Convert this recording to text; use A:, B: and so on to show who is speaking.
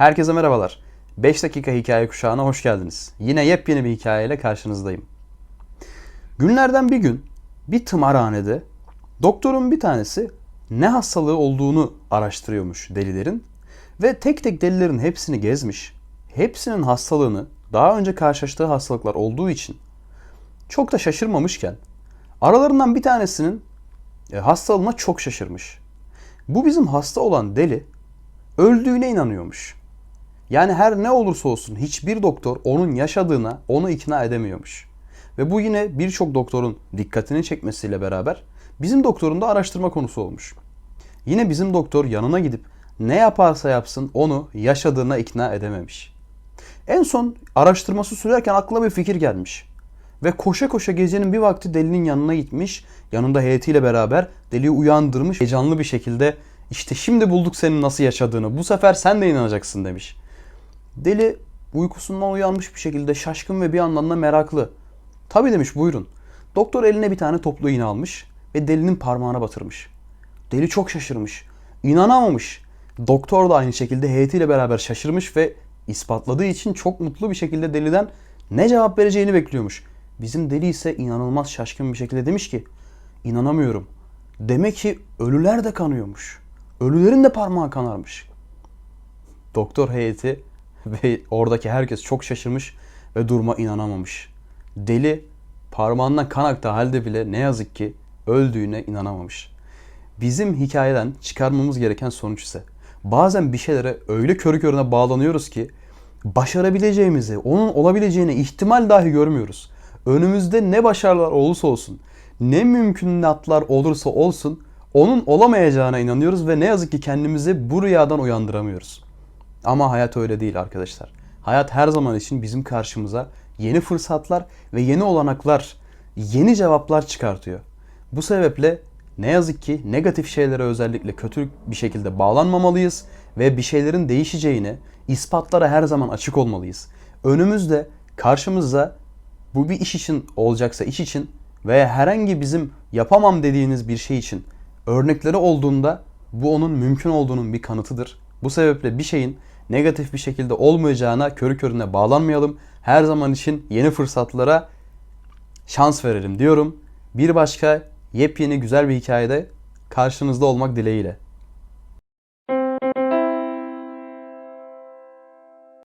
A: Herkese merhabalar. 5 dakika hikaye kuşağına hoş geldiniz. Yine yepyeni bir hikayeyle karşınızdayım. Günlerden bir gün bir tımarhanede doktorun bir tanesi ne hastalığı olduğunu araştırıyormuş delilerin ve tek tek delilerin hepsini gezmiş. Hepsinin hastalığını daha önce karşılaştığı hastalıklar olduğu için çok da şaşırmamışken aralarından bir tanesinin e, hastalığına çok şaşırmış. Bu bizim hasta olan deli öldüğüne inanıyormuş. Yani her ne olursa olsun hiçbir doktor onun yaşadığına onu ikna edemiyormuş. Ve bu yine birçok doktorun dikkatini çekmesiyle beraber bizim doktorun da araştırma konusu olmuş. Yine bizim doktor yanına gidip ne yaparsa yapsın onu yaşadığına ikna edememiş. En son araştırması sürerken aklına bir fikir gelmiş. Ve koşa koşa gecenin bir vakti delinin yanına gitmiş. Yanında heyetiyle beraber deliyi uyandırmış. Heyecanlı bir şekilde işte şimdi bulduk senin nasıl yaşadığını. Bu sefer sen de inanacaksın demiş. Deli uykusundan uyanmış bir şekilde şaşkın ve bir yandan da meraklı. Tabi demiş buyurun. Doktor eline bir tane toplu iğne almış ve delinin parmağına batırmış. Deli çok şaşırmış. İnanamamış. Doktor da aynı şekilde heyetiyle beraber şaşırmış ve ispatladığı için çok mutlu bir şekilde deliden ne cevap vereceğini bekliyormuş. Bizim deli ise inanılmaz şaşkın bir şekilde demiş ki inanamıyorum. Demek ki ölüler de kanıyormuş. Ölülerin de parmağı kanarmış. Doktor heyeti ve oradaki herkes çok şaşırmış ve duruma inanamamış. Deli parmağından kan aktığı halde bile ne yazık ki öldüğüne inanamamış. Bizim hikayeden çıkarmamız gereken sonuç ise bazen bir şeylere öyle körü körüne bağlanıyoruz ki başarabileceğimizi, onun olabileceğine ihtimal dahi görmüyoruz. Önümüzde ne başarılar olursa olsun, ne mümkünatlar olursa olsun onun olamayacağına inanıyoruz ve ne yazık ki kendimizi bu rüyadan uyandıramıyoruz. Ama hayat öyle değil arkadaşlar. Hayat her zaman için bizim karşımıza yeni fırsatlar ve yeni olanaklar, yeni cevaplar çıkartıyor. Bu sebeple ne yazık ki negatif şeylere özellikle kötü bir şekilde bağlanmamalıyız ve bir şeylerin değişeceğine, ispatlara her zaman açık olmalıyız. Önümüzde, karşımızda bu bir iş için olacaksa iş için veya herhangi bizim yapamam dediğiniz bir şey için örnekleri olduğunda bu onun mümkün olduğunun bir kanıtıdır. Bu sebeple bir şeyin negatif bir şekilde olmayacağına körü körüne bağlanmayalım. Her zaman için yeni fırsatlara şans verelim diyorum. Bir başka yepyeni güzel bir hikayede karşınızda olmak dileğiyle.